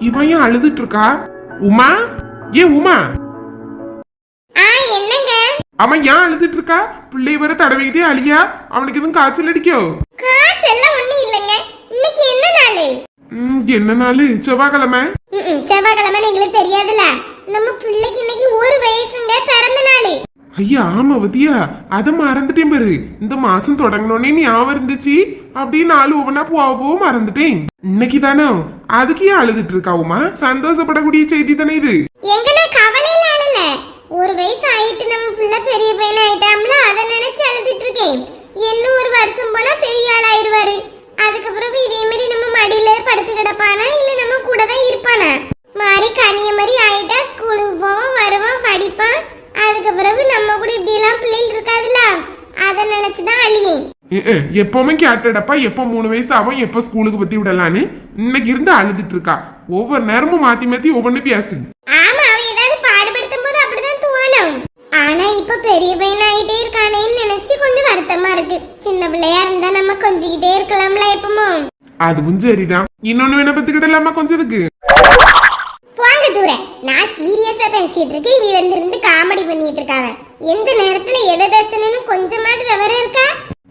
இவன் ஏன் அழுதுட்டு இருக்கா? உமா? ஏ உமா? அவன் ஏன் அழுதுட்டு இருக்கா? பிள்ளை வர தடவிக்கிட்டே அழியா. அவனுக்கு எதுவும் காய்ச்சல் அடிக்கோ? காய்ச்சல்லாம் ஒண்ணும் இல்லைங்க. இன்னைக்கு என்ன நாள்? என்ன நாள்? செவ்வாய்க்கிழமை. செவ்வாய்க்கிழமை எங்களுக்கு தெரியாதுல்ல. நம்ம பிள்ளைக்கு இன்னைக்கு ஒரு வயசுங்க பிறந்த நாள். ஐயா ஆமா வதியா அத மறந்துட்டேன் பாரு. இந்த மாசம் தொடங்கினோடனே ஞாபகம் இருந்துச்சு. அப்படியே நாலு ஒவ்வொன்னா போக போக மறந்துட்டேன். இன்னைக்கு தானே அதுக்கு ஏன் அழுதுட்டு இருக்காவுமா சந்தோஷப்படக்கூடிய செய்தி தானே இது. எங்கனா கவலையில அழல. ஒரு வயசு ஆயிட்டு நம்ம புள்ள பெரிய பையன் ஆயிட்டாம்ல அதை நினைச்சு அழுதுட்டு இருக்கேன். இன்னும் ஒரு வருஷம் போனா பெரிய ஆள் ஆயிருவாரு அதுக்கப்புறம் இதே மாதிரி நம்ம மடியில படுத்து கிடப்பானா இல்ல நம்ம கூட தான் இருப்பானா? மாறி கனிய மாதிரி ஆயிட்டா ஸ்கூலுக்கு போவான் வருவான் படிப்பான் அதுக்கப்புறம் கூட இப்படி எல்லாம் பிள்ளைகள் இருக்காதுல்ல அதை நினைச்சுதான் அழியேன் ஏ, ஏ, எப்பவுமே கேட்டடப்பா எப்ப மூணு வயசு ஆகும் எப்ப ஸ்கூலுக்கு பத்தி விடலான்னு? இன்னைக்கு இருந்து அழுதுட்டு இருக்கா. ஒவ்வொரு நேரமும் மாத்தி மாத்தி ஒவ்வொன்னு பேசு ஆமா அவன் ஏதாவது பாடுபடுத்தும் போது அப்படிதான் தோணும். ஆனா இப்ப பெரிய பையன் ஆயிட்டே இருக்கானேன்னு நினைச்சு கொஞ்சம் வருத்தமா இருக்கு. சின்ன பிள்ளையா இருந்தா நம்ம கொஞ்சிக்கிட்டே இருக்கலாம்ல எப்பமோ. அதுவும் சரிதான். இன்னொன்னு வேணா பத்துக்கிடலாமா கொஞ்சம் இருக்கு போங்க தூர. நான் சீரியஸா பேசிட்டு இருக்கேன். இவ வந்து இருந்து காமெடி பண்ணிட்டு இருக்காவ. எந்த நேரத்துல எதை பேசணும்னு கொஞ்சமாவது விவரம் இருக்கா?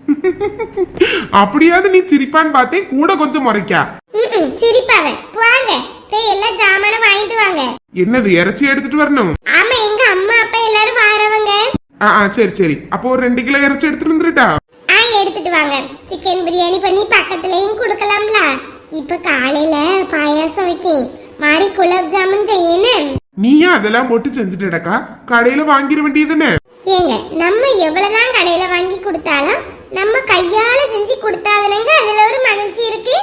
அப்படியாவது நீ சிரிப்பான்னு பார்த்தேன் கூட கொஞ்சம் முறைக்கா. சிரிப்பாவ போங்க. போய் எல்லாம் ஜாமானும் வாங்கிட்டு வாங்க. என்னது இறைச்சி எடுத்துட்டு வரணும்? ஆமா எங்க அம்மா அப்பா எல்லாரும் வாரவங்க. ஆ ஆ சரி சரி. அப்போ ஒரு ரெண்டு கிலோ இறைச்சி எடுத்துட்டு வந்துருட்டா? ஆ எடுத்துட்டு வாங்க. சிக்கன் பிரியாணி பண்ணி பக்கத்துலயும் கொடுக்கலாம்ல. இப்ப காலையில பாயாசம் வைக்கேன். மாறி குலாப் ஜாமுன் செய்யணும் நீ ஏன் அதெல்லாம் போட்டு செஞ்சுட்டடக்கா கடையில வாங்கிட வேண்டியதுன்னு ஏங்க நம்ம எவ்வளவுதான் கடையில வாங்கி கொடுத்தாலும் நம்ம கையால செஞ்சு கொடுத்தாதனங்க அதுல ஒரு மகிழ்ச்சி இருக்கு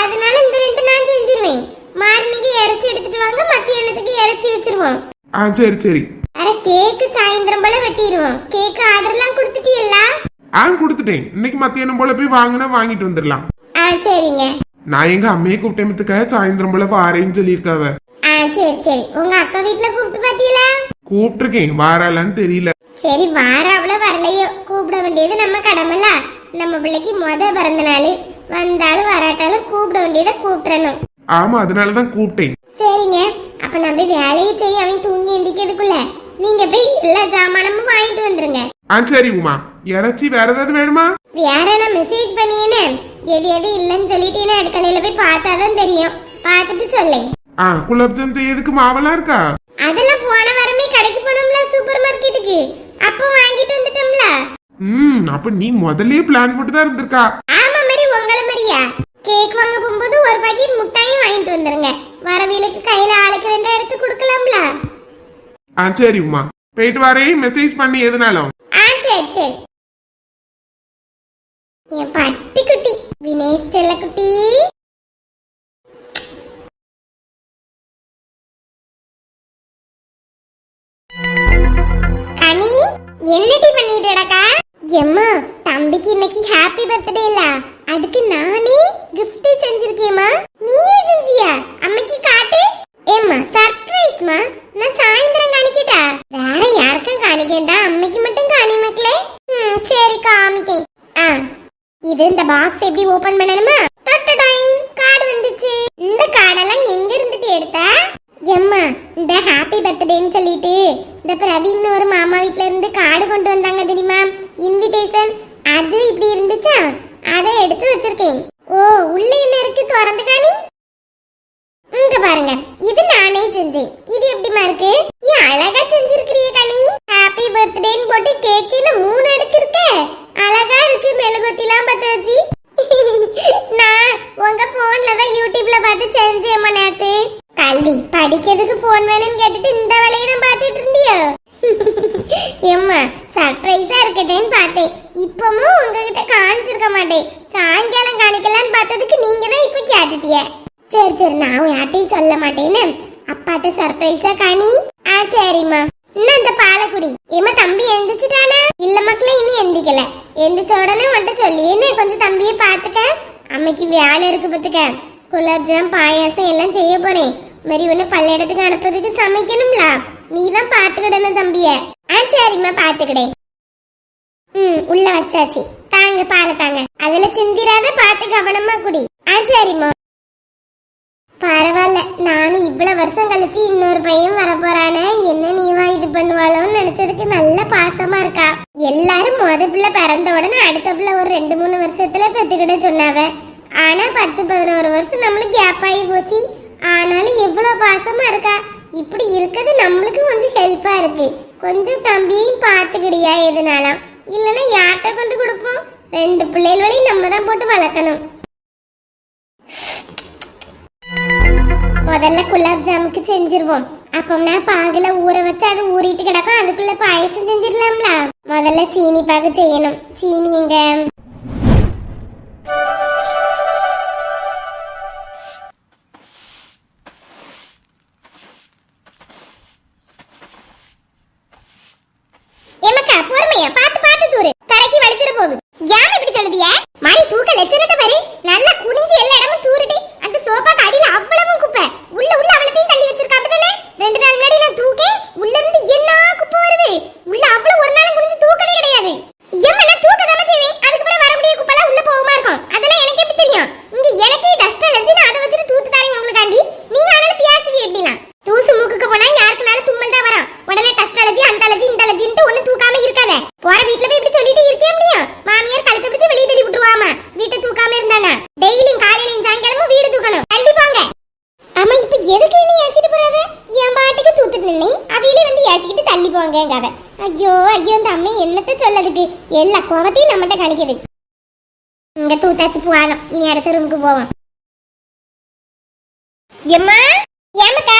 அதனால இந்த ரெண்டு நான் செஞ்சிருவேன் மார்னிங்கு இறைச்சி எடுத்துட்டு வாங்க மத்தியானத்துக்கு இறைச்சி வச்சிருவோம் ஆ சரி சரி அட கேக்கு சாயந்தரம் போல வெட்டிடுவோம் கேக்கு ஆர்டர்லாம் கொடுத்துட்டீல்ல ஆ கொடுத்துட்டேன் இன்னைக்கு மத்தியானம் போல போய் வாங்கினா வாங்கிட்டு வந்துடலாம் ஆ சரிங்க நான் எங்க அம்மையை கூப்பிட்டேமத்துக்காக சாயந்தரம் போல வாரேன்னு சொல்லியிருக்காவ ஆ சரி சரி உங்க அக்கா வீட்ல கூப்பிட்டு பாத்தீங்களா கூப்பிட்டுருக்கேன் வாராளான்னு தெரியல சரி வார அவ்வளோ வரலையோ? கூப்பிட வேண்டியது நம்ம கடமைல நம்ம பிள்ளைக்கு முத பிறந்த நாள். வந்தாலும் வராட்டாலும் கூப்பிட வேண்டியதை கூப்பிடணும். ஆமா அதனாலதான் கூப்பிட்டேன். சரிங்க. அப்ப நம்ம வேலையை செய்ய அவன் தூங்கி எந்திக்கிறதுக்குள்ள நீங்க போய் எல்லா ஜாமானமும் வாங்கிட்டு வந்துருங்க. ஆ சரி உமா. இறைச்சி வேற ஏதாவது வேணுமா? வேற நான் மெசேஜ் பண்ணியேன்னு? எது எது இல்லைன்னு சொல்லிட்டீங்கன்னா அடுக்கலையில போய் பார்த்தாதான் தெரியும். பார்த்துட்டு சொல்லேன். ஆ குலப்ஜாம் செய்யறதுக்கு மாவெல்லாம் இருக்கா? அதெல்லாம் போன வாரமே கடைக்கு போனோம்ல சூப்பர் மார்க்கெட்டுக்கு அப்போ வாங்கிட்டு வந்துட்டோம்ல. ம் அப்ப நீ முதல்லயே பிளான் போட்டு தான் இருந்திருக்கா. ஆமா மாதிரி உங்களை மாதிரியா கேக் வாங்க போகும்போது ஒரு பாக்கெட் முட்டாயும் வாங்கிட்டு வந்துருங்க. வரவியலுக்கு கையில ஆளுக்கு ரெண்டா எடுத்து கொடுக்கலாம்ல. ஆ சரி உமா. போயிட்டு வரேன் மெசேஜ் பண்ணி எதுனாலும். ஆ சரி சரி. என் பட்டு குட்டி வினேஷ் செல்ல குட்டி என்னடி பண்ணிட்டடக்கா? எம்மா தம்பிக்கு இன்னைக்கு ஹாப்பி பர்த்டே இல்ல. அதுக்கு நானே gift செஞ்சிருக்கேம்மா. நீயே செஞ்சியா? அம்மைக்கு காட்டு. ஏம்மா சர்ப்ரைஸ்மா நான் சாயந்தரம் காணிக்கிட்டா? வேற யாருக்கும் காணிக்கேண்டா. அம்மைக்கு மட்டும் காணி மக்களே. சரி காமிக்கேன். ஆ இது இந்த பாக்ஸ் எப்படி ஓபன் பண்ணணுமா தொட்டடாய் கார்டு வந்துச்சு இந்த கார்டெல்லாம் எங்க இருந்துட்டு எடுத்தா எம்மா இந்த ஹாப்பி பர்த்டேன்னு சொல்லிட்டு இந்த பிரவீன் ஒரு மாமா வீட்ல இருந்து கார்டு கொண்டு வந்தாங்க தெரியுமா? இன்விடேஷன் அது இப்படி இருந்துச்சா? அதை எடுத்து வச்சிருக்கேன். ஓ உள்ள என்ன இருக்கு? திறந்து காணி. இங்க பாருங்க. இது நானே செஞ்சேன். இது எப்படிமா இருக்கு? ஏ அழகா செஞ்சிருக்கிறிய கனி. ஹாப்பி பர்த்டேன்னு போட்டு கேக்கின்னு மூணு அடுக்கு இருக்க அழகா இருக்கு மெழுகுத்திலாம் பத்த வச்சு நான் உங்க போன்ல தான் யூடியூப்ல பார்த்து செஞ்சேம்மா நேத்து. கள்ளி படிக்கிறதுக்கு போன் வேணும்னு கேட்டுட்டு இந்த வேலையை நான் பார்த்துட்டு இருந்தியோ? எம்மா சர்ப்ரைஸா இருக்கட்டேன்னு பார்த்தேன். இப்பமும் உங்ககிட்ட காமிச்சிருக்க மாட்டேன். சாயங்காலம் காணிக்கலான்னு பார்த்ததுக்கு நீங்க தான் இப்ப கேட்டுட்டிய. சரி சரி நான் யார்ட்டையும் சொல்ல மாட்டேன்னு. அப்பாட்ட சர்ப்ரைஸா காணி. ஆ சரிம்மா. இன்னும் இந்த பாலக்குடி. ஏமா தம்பி எந்திரிச்சிட்டானா? இல்ல மக்களே இன்னும் எந்திக்கல. எந்திரிச்ச உடனே உன்ட்ட சொல்லியேன்னு கொஞ்சம் தம்பியை பார்த்துக்க. அம்மைக்கு வேலை இருக்கு பாத்துக்க குலாப்ஜாம் பாயாசம் எல்லாம் செய்ய போறேன். மாதிரி ஒண்ணு பல்லடத்துக்கு அனுப்புறதுக்கு சமைக்கணும்ல. நீ தான் பார்த்துக்கிடணும் தம்பியை. ஆ சரிம்மா பார்த்துக்கிடேன் ம் உள்ள வச்சாச்சு. தாங்க பாலை தாங்க. அதுல சிந்திராத பார்த்து கவனமா குடி. ஆ சரிம்மா. பரவாயில்ல நானும் இவ்வளவு வருஷம் கழிச்சு இன்னொரு பையன் வரப்போறானே. என்ன நீவா இது பண்ணுவாளோன்னு நினைச்சதுக்கு நல்ல பாசமா இருக்கா. எல்லாரும் முத பிள்ளை பிறந்த உடனே அடுத்த பிள்ளை ஒரு ரெண்டு மூணு வருஷத்துல பெத்துக்கிட்ட சொன்னாவ. ஆனா பத்து பதினோரு வருஷம் நம்மளுக்கு கேப் ஆகி போச்சு. ஆனாலும் எவ்வளவு பாசமா இருக்கா. இப்படி இருக்கிறது நம்மளுக்கு கொஞ்சம் ஹெல்ப்பா இருக்கு. கொஞ்சம் தம்பியும் பார்த்துக்கிடியா எதுனாலும். இல்லைன்னா யார்கிட்ட கொண்டு கொடுப்போம்? ரெண்டு பிள்ளைகள் வழி நம்ம தான் போட்டு வளர்க்கணும். முதல்ல குலாப் ஜாமுக்கு செஞ்சிருவோம். அப்போம்னா பாகுல ஊற வச்சு அது ஊறிட்டு கிடக்கும். அதுக்குள்ள பாயசம் செஞ்சிடலாம்ல. முதல்ல சீனி பாகு செய்யணும். சீனி எங்க? நின்னே அவையிலே வந்து ஏசிக்கிட்டு தள்ளி போங்கங்காவ ஐயோ ஐயோ இந்த அம்மை என்னத்த சொல்லதுக்கு? எல்லா கோபத்தையும் நம்மகிட்ட கணிக்குது. இங்க தூத்தாச்சு போகாதம் இனி அடுத்த ரூமுக்கு போவோம். எம்மா ஏமக்கா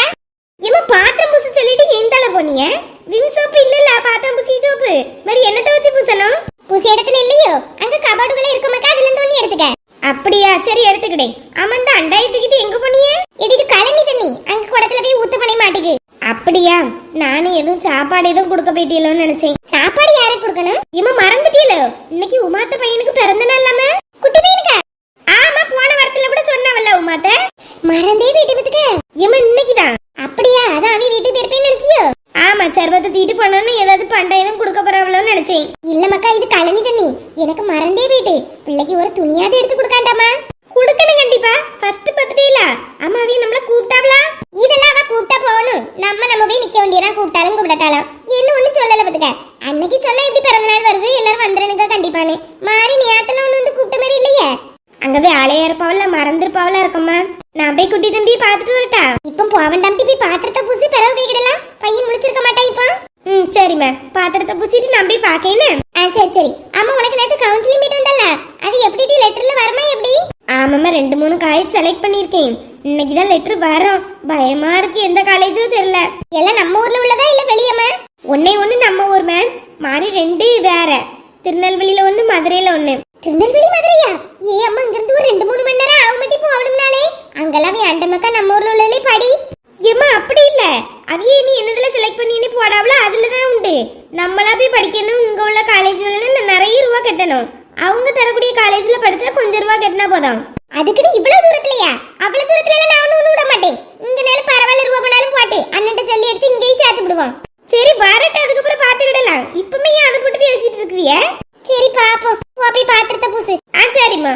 எம்மா பாத்திரம் பூச சொல்லிட்டு எந்தால போனீங்க விம் சோப்பு இல்லல்ல பாத்திரம் பூசி சோப்பு. மாதிரி என்னத்த வச்சு பூசணும்? பூசி இடத்துல இல்லையோ? அங்க கபாடுகளே இருக்குமாக்கா அதுல இருந்து ஒண்ணு எடுத்துக்க. அப்படியா சரி எடுத்துக்கிட்டேன் ஆமா இந்த அண்டாயை எங்க போனியே இது கலனி தண்ணி அங்க குடத்துல போய் ஊத்த பண்ண மாட்டேங்குது அப்படியா நானும் எதுவும் சாப்பாடு எதுவும் கொடுக்க போயிட்டீங்களோன்னு நினைச்சேன். சாப்பாடு யாருக்கு கொடுக்கணும்? இவன் மறந்துட்டீங்களோ இன்னைக்கு உமாத்த பையனுக்கு பிறந்த நாள் இல்லாம குட்டி பையனுக்கா? ஆமா போன வாரத்துல கூட சொன்னவல்ல உமாத்த. மறந்தே வீட்டு பத்துக்க. இன்னைக்குதான். அப்படியா? அதான் அவன் வீட்டுக்கு போயிருப்பேன்னு நினைச்சியோ? ஆமா சர்வத்தை தீட்டு பண்ணணும் ஏதாவது பண்டாயிரம் கொடுக்க போறவளோன்னு நினைச்சேன். இல்ல மக்கா இது கழனி தண்ணி. எனக்கு மறந்தே போயிட்டு. பிள்ளைக்கு ஒரு துணியாவது எடுத்து கொடுக்காண்டாமா கொடுக்கணும் கண்டிப்பா ஃபர்ஸ்ட் பர்த்டே இல்ல அம்மா அவிய நம்மள கூப்பிட்டாவளா இதெல்லாம் அவ கூப்பிட்டா போகணும் நம்ம நம்ம போய் நிக்க வேண்டியதா கூப்பிட்டாலும் கூப்பிடட்டாலும் என்ன ஒண்ணு சொல்லல பத்துக்க அன்னைக்கு சொன்னா இப்படி பிறந்த நாள் வருது எல்லாரும் வந்துருனுங்க கண்டிப்பானு மாறி நேரத்துல ஒண்ணு வந்து கூப்பிட்ட மாதிரி இல்லையே அங்க போய் ஆளையா இருப்பாவல மறந்துருப்பாவல இருக்கம்மா நான் போய் குட்டி தம்பி பாத்துட்டு வரட்டா இப்போ போவன் தம்பி போய் பாத்திரத்தை பூசி பிறகு போய்கிடலாம் பையன் முழிச்சிருக்க மாட்டா இப்போ ம் சரிம்மா பாத்திரத்தை பூசிட்டு நான் போய் பாக்கேன்னு ஆ சரி சரி. அம்மா உனக்கு நேத்து கவுன்சிலிங் மீட் வந்தல்ல அது எப்படி டி லெட்டர்ல வருமா எப்படி? ஆமாம்மா ரெண்டு மூணு காலேஜ் செலக்ட் பண்ணிருக்கேன் இன்னைக்கு தான் லெட்டர் வரும். பயமா இருக்கு எந்த காலேஜும் தெரியல. எல்லாம் நம்ம ஊர்ல உள்ளதா இல்ல வெளியம்மா ஒன்னே ஒண்ணு நம்ம ஊர் மேம் மாறி ரெண்டு வேற. திருநெல்வேலியில ஒண்ணு மதுரையில ஒண்ணு. திருநெல்வேலி மதுரையா? ஏ அம்மா இங்க இருந்து ஒரு ரெண்டு மூணு மணி நேரம் ஆகும் மட்டும் போகணும்னாலே. அங்கெல்லாம் வேண்டமக்கா நம்ம ஊர்ல உள்ளதுலே படி. ஏமா அப்படி இல்ல. அவையே நீ என்னதுல செலக்ட் பண்ணின்னு போடாவல அதுல தான் உண்டு. நம்மளா போய் படிக்கணும் இங்க உள்ள காலேஜ்ல நிறைய ரூபா கட்டணும். அவங்க தரக்கூடிய காலேஜ்ல படிச்சா கொஞ்சம் ரூபா கட்டினா போதும். அதுக்கு நீ இவ்வளவு தூரத்துலயா? அவ்வளவு தூரத்துல நான் ஒண்ணு விட மாட்டேன். இங்க நேரம் பரவாயில்ல ரூபா பண்ணாலும் போட்டு. அண்ணன் சொல்லி எடுத்து இங்கேயே சேர்த்து விடுவோம். சரி வரட்டு அதுக்கப்புறம் பாத்துக்கிடலாம் இப்பவுமே அதை போட்டு பேசிட்டு இருக்கிறிய? சரி பாப்போம். போய் பாத்திரத்தை பூசு. ஆ சரிம்மா.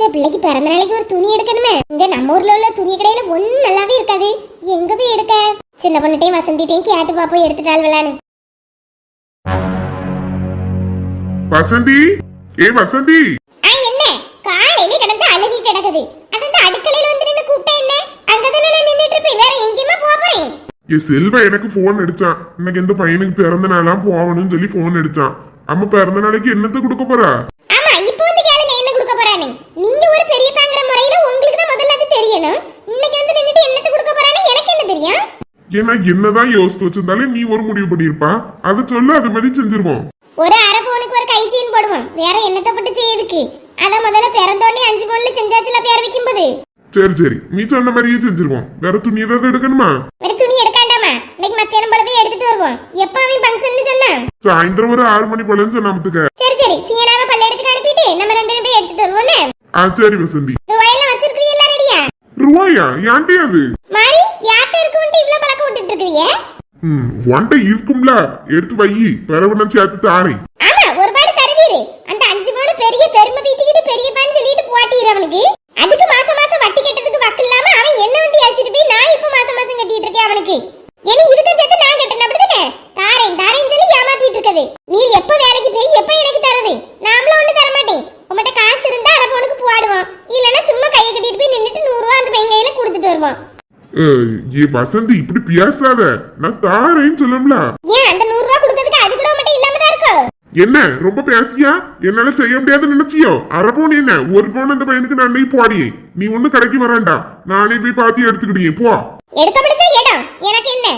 சே பிள்ளைக்கு பிறந்த நாளைக்கு ஒரு துணி எடுக்கணுமே. இங்க நம்ம ஊர்ல உள்ள துணி கடையில ஒண்ணும் நல்லாவே இருக்காது. எங்க போய் எடுக்க? சின்ன பொண்ணுட்டையும் வசந்திட்டையும் கேட்டு பாப்போம் எடுத்துட்டாள் விளான்னு வசந்தி? ஏ வசந்தி? ஆ என்ன? காலையில கிடந்து அழுகி கிடக்குது. அது அந்த அடுக்கலையில வந்து நின்னு கூப்பிட்டா என்ன? அங்கதானே நான் நின்னுட்டு இருப்பேன். வேற எங்கேயுமா போக போறேன். ஏ செல்வா எனக்கு போன் அடிச்சான். இன்னைக்கு இந்த பையனுக்கு பிறந்த நாளாம் போகணும்னு சொல்லி போன் அடிச்சான். அம்மா பிறந்த நாளைக்கு என்னத்தை கொடுக்க போறா ஆமா இப்போ வந்து கேளுங்க என்ன கொடுக்க போறானே நீங்க ஒரு பெரிய பாங்கிற முறையில உங்களுக்கு தான் முதல்ல அது தெரியணும். இன்னைக்கு வந்து நின்னுட்டு என்னத்தை கொடுக்க போறானே எனக்கு என்ன தெரியும்? ஏன்னா என்னதான் யோசித்து வச்சிருந்தாலும் நீ ஒரு முடிவு பண்ணியிருப்பா. அதை சொல்ல அது மாதிரி செஞ்சிருவோம். ஒரு அரை பவுனுக்கு ஒரு கை செயின் போடுவோம் வேற என்னத்தை பட்டு செய்யுதுக்கு அத முதல்ல பிறந்தோடனே அஞ்சு பவுன்ல செஞ்சாச்சுல பேர் வைக்கும்போது? சரி சரி. நீ சொன்ன மாதிரியே செஞ்சிருவோம். வேற துணி ஏதாவது எடுக்கணுமா? வேற துணி எடுக்காண்டாமா? இன்னைக்கு மத்தியானம் போல போய் எடுத்துட்டு வருவோம். எப்ப அவன் ஃபங்க்ஷன் சொன்னான் சாயந்தரம் ஒரு ஆறு மணி போலன்னு சொன்னாமத்துக்க சரி சரி. சீனாவை பள்ளியெடுத்துக்கு அனுப்பிட்டு நம்ம ரெண்டு பேரும் எடுத்துட்டு வருவோம்னு ஆ சரி வசந்தி ரூபாயில வச்சிருக்கீங்களா ரெடியா? ரூபாயா? யாண்டி அது? மாரி யாட்ட இருக்குன்ட்டு இவ்ளோ பழக்க விட்டுட்டு இருக்கீங்க ம் வண்ட இருக்கும்ல. எடுத்து வை. பரவன சேர்த்து தாரேன் ஆமா ஒரு பாடு தருவீரு. அந்த அஞ்சு மாடு பெரிய பெருமை பீத்திக்கிட்டு பெரிய பான் சொல்லிட்டு போட்டீர் அவனுக்கு. அதுக்கு மாசம் மாசம் வட்டி கட்டதுக்கு வக்கு இல்லாம அவன் என்ன வண்டி ஏசிட்டு போய் நான் இப்ப மாசம் மாசம் கட்டிட்டு இருக்கேன் அவனுக்கு? என்ன இருக்க சேர்த்து நான் கட்டணும் அப்படிதானே தாரேன் தாரேன் சொல்லி ஏமாத்திட்டு இருக்குது. நீ எப்ப வேலைக்கு போய் எப்ப எனக்கு தரது நாமளும் ஒண்ணு தர ஏ வசந்தி இப்படி பேசாத. நான் தாரேன்னு சொல்லம்ல. ஏன் அந்த நூறு ரூபா கொடுக்கறதுக்கு அது கூட மட்டும் இல்லாம தான் இருக்கோ? என்ன ரொம்ப பேசியா என்னால செய்ய முடியாதுன்னு நினைச்சியோ? அரை பவுன் என்ன? ஒரு பவுன் அந்த பையனுக்கு நான் அன்னைக்கு போடியே. நீ ஒண்ணு கடைக்கு வரேன்டா நானே போய் பார்த்து எடுத்துக்கிட்டே போ. எடுக்க பிடிச்ச இடம் எனக்கு என்ன?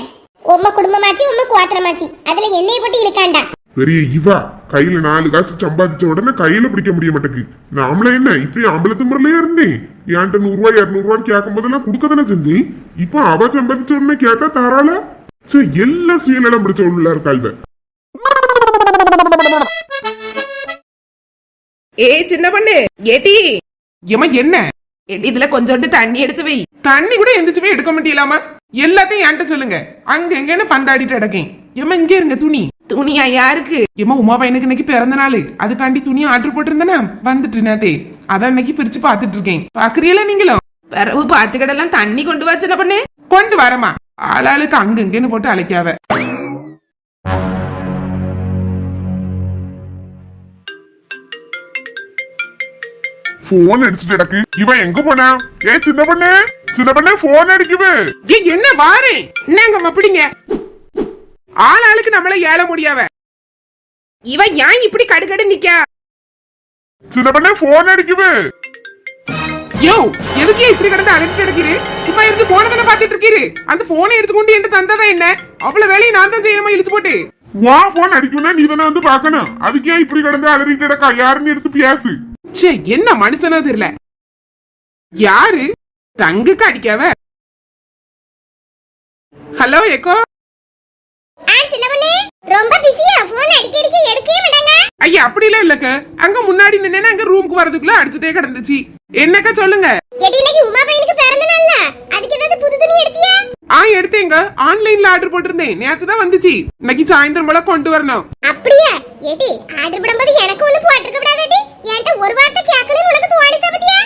உம்ம குடும்பமாச்சு உம்ம குவாத்திரமாச்சு. அதுல எண்ணெயை போட்டு இழுக்காண்டா? பெரிய இவா கையில நாலு காசு சம்பாதிச்ச உடனே கையில பிடிக்க முடிய மாட்டேங்குது. நாமள என்ன இப்ப அம்பலத்து முறையிலே இருந்தேன் என்கிட்ட நூறு ரூபாய் இருநூறு ரூபான்னு கேட்கும் போதெல்லாம் கொடுக்க தானே செஞ்சேன் இப்போ அவ சம்பாதிச்ச உடனே கேட்டா தாராள? சே எல்லாம் சுயநலம் பிடிச்ச உள்ள இருக்காள்வ ஏய் சின்ன பொண்ணு ஏட்டி. ஏமா என்ன? ஏட்டி இதுல கொஞ்சோண்டு தண்ணி எடுத்து வை. தண்ணி கூட எந்திரிச்சு போய் எடுக்க மாட்டீங்களாமா எல்லாத்தையும் என்கிட்ட சொல்லுங்க. அங்க எங்கன்னு பந்தாடிட்டு அடக்கேன் ஏமா இங்கே இருங்க துணி. துணியா யாருக்கு? ஏமா உமா பையனுக்கு இன்னைக்கு பிறந்த நாள். அதுக்காண்டி துணி ஆர்டர் போட்டிருந்தேனா? வந்துட்டு நேத்தே அதான் இன்னைக்கு பிரிச்சு பாத்துட்டு இருக்கேன் பாக்குறீங்களா நீங்களும் பிறவு பாத்துக்கடெல்லாம் தண்ணி கொண்டு வா சின்ன பொண்ணு. கொண்டு வரமா ஆளாளுக்கு அங்க இங்கன்னு போட்டு அழைக்காவ. போன் அடிச்சுட்டு கிடக்கு. இவன் எங்க போனா? ஏ சின்ன பண்ணு. சின்ன பண்ணு போன் அடிக்குது. என்ன வாரே? என்னங்க அப்படிங்க ஆள் ஆளுக்கு நம்மள ஏல முடியாவ. இவ ஏன் இப்படி கடுகடு நிக்கா? சின்ன பண்ணு போன் அடிக்குது. யோ எதுக்கே இப்படி கிடந்து அழைச்சிட்டு கிடக்குது சும்மா இருந்து போன தானே பாத்துட்டு இருக்கீரு? அந்த போனை எடுத்துக்கொண்டு என்கிட்ட தந்ததா என்ன? அவ்வளவு வேலையை நான் தான் செய்யாம இழுத்து போட்டு. வா போன் அடிக்கும்னா நீ தானே வந்து பார்க்கணும். அதுக்கே இப்படி கிடந்து அலறிட்டு கிடக்கா? யாருன்னு எடுத்து பேசு. ச்சே என்ன மனுஷனோ தெரியல. யாரு? தங்குக்கு அடிக்காவ? ஹலோ எக்கோ? ரொம்ப பிஸியா போன் அடிக்க அடிக்க எடுக்கவே மாட்டாங்க. ஐயா அப்படிலாம் இல்லக்க. அங்க முன்னாடி நின்னு அங்க ரூமுக்கு வரதுக்குள்ள அடிச்சுட்டே கிடந்துச்சு. என்னக்கா சொல்லுங்க? எடி இன்னைக்கு உமா பையனுக்கு பிறந்த நாள்ல. அதுக்கு ஏதாவது புது துணி எடுத்தியா? ஆ எடுத்தேங்க. ஆன்லைன்ல ஆர்டர் போட்டிருந்தேன். நேத்து தான் வந்துச்சு. இன்னைக்கு சாயந்தரம் போல கொண்டு வரணும். அப்படியா? ஏடி ஆர்டர் பண்ணும்போது எனக்கு ஒண்ணு போட்டிருக்க கூடாதடி என்கிட்ட ஒரு வார்த்தை கேட்கணும்னு உனக்கு தோணிச்சா பத்தியா?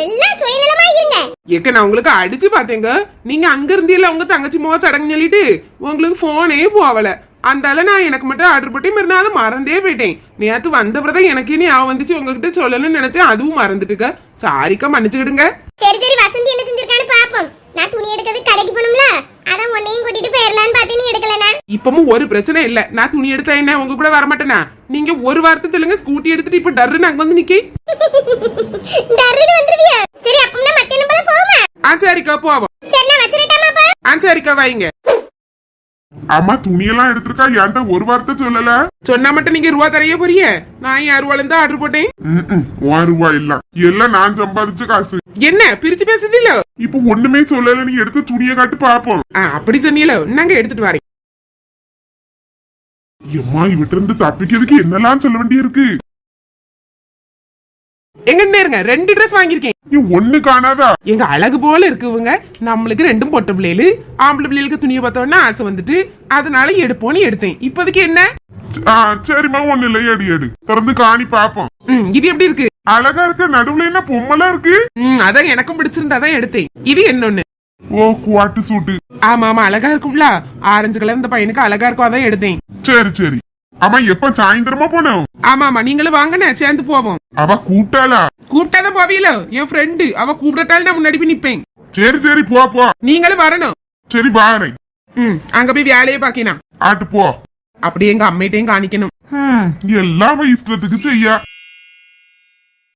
எல்லாம் சுயநலமா இருங்க ஏக்க நான் உங்களுக்கு அடிச்சு பார்த்தேங்க. நீங்க அங்க இருந்தீல்ல உங்க தங்கச்சி மோ சடங்கு சொல்லிட்டு உங்களுக்கு போனே போவல அந்தால நான் எனக்கு மட்டும் ஆர்டர் போட்டு மறுநாள் மறந்தே போயிட்டேன். நேத்து வந்தப்பறதான் எனக்கு நீ அவ வந்துச்சு. உங்ககிட்ட சொல்லணும்னு நினைச்சேன். அதுவும் மறந்துட்டுக்க. சாரிக்கா மன்னிச்சுக்கிடுங்க. சரி சரி வசந்தி என்ன செஞ்சிருக்கான்னு பாப்போம். நான் துணி எடுக்கிறது கடைக்கு போகணும்ல? அதான் உன்னையும் கூட்டிட்டு போயிடலான்னு பார்த்தே நீ எடுக்கலனா? இப்பமும் ஒரு பிரச்சனை இல்ல. நான் துணி எடுத்தா என்ன? உங்க கூட வரமாட்டேனா? நீங்க ஒரு வார்த்தை சொல்லுங்க. ஸ்கூட்டி எடுத்துட்டு இப்ப டர்ருன்னு அங்க வந்து நிக்கி. டர்ரிடு வந்துருவியா? சரி அப்பம்னா மத்தியானம் போல போமா ஆ சரிக்கா போவோம். சரி நான் வச்சிரட்டாமாப்பா ஆ சரிக்கா வைங்க அம்மா துணியெல்லாம் எடுத்திருக்கா? என்கிட்ட ஒரு வார்த்தை சொல்லல? சொன்னா மட்டும் நீங்க ரூபா தரைய போறீங்க. நான் யார் ரூபால இருந்து ஆர்டர் போட்டேன். உன் ரூபாய் இல்ல. எல்லாம் நான் சம்பாதிச்ச காசு. என்ன பிரிச்சு பேசுது இல்ல? இப்ப ஒண்ணுமே சொல்லல நீ எடுத்து துணியை காட்டு பாப்போம். அப்படி சொன்னீங்களோ நாங்க எடுத்துட்டு வரேன். எம்மா இவட்ட இருந்து தப்பிக்கிறதுக்கு என்னெல்லாம் சொல்ல வேண்டி இருக்கு எங்க இருங்க? ரெண்டு ட்ரெஸ் வாங்கியிருக்கேன். நீ ஒண்ணு காணாதா? எங்க அழகு போல இருக்குவங்க. நம்மளுக்கு ரெண்டும் பொட்ட பிள்ளைகளு. ஆம்பளை பிள்ளைகளுக்கு துணியை பார்த்தோன்னா ஆசை வந்துட்டு அதனால எடுப்போன்னு எடுத்தேன். இப்போதைக்கு என்ன? ஆ, சரிம்மா ஒண்ணு இல்லை. எடு எடு. திறந்து காணி பாப்போம் ம் இது எப்படி இருக்கு? அழகா இருக்க நடுவுல என்ன பொம்மலா இருக்கு? ம் அதான் எனக்கும் பிடிச்சிருந்தாதான் எடுத்தேன். இது என்னொன்னு? ஓ குவாட்டு சூட்டு. ஆமா ஆமா அழகா இருக்கும்ல. ஆரஞ்சு கலர் இந்த பையனுக்கு அழகா இருக்கும் அதான் எடுத்தேன். சரி சரி. ஆமா எப்ப சாயந்தரமா போனோம் ஆமா ஆமா நீங்களும் வாங்கண்ணே சேர்ந்து போவோம். அவ கூப்பிட்டாளா? கூப்பிட்டாதான் போவீல என் ஃப்ரெண்டு அவ கூப்பிடட்டாலும் நான் முன்னாடி போய் நிப்பேன். சரி சரி போ போ. நீங்களும் வரணும். சரி வாரேன் ம் அங்க போய் வேலையை பாக்கினா? ஆட்டு போ. அப்படியே எங்க அம்மையிட்டையும் காணிக்கணும். எல்லா இஷ்டத்துக்கு செய்யா.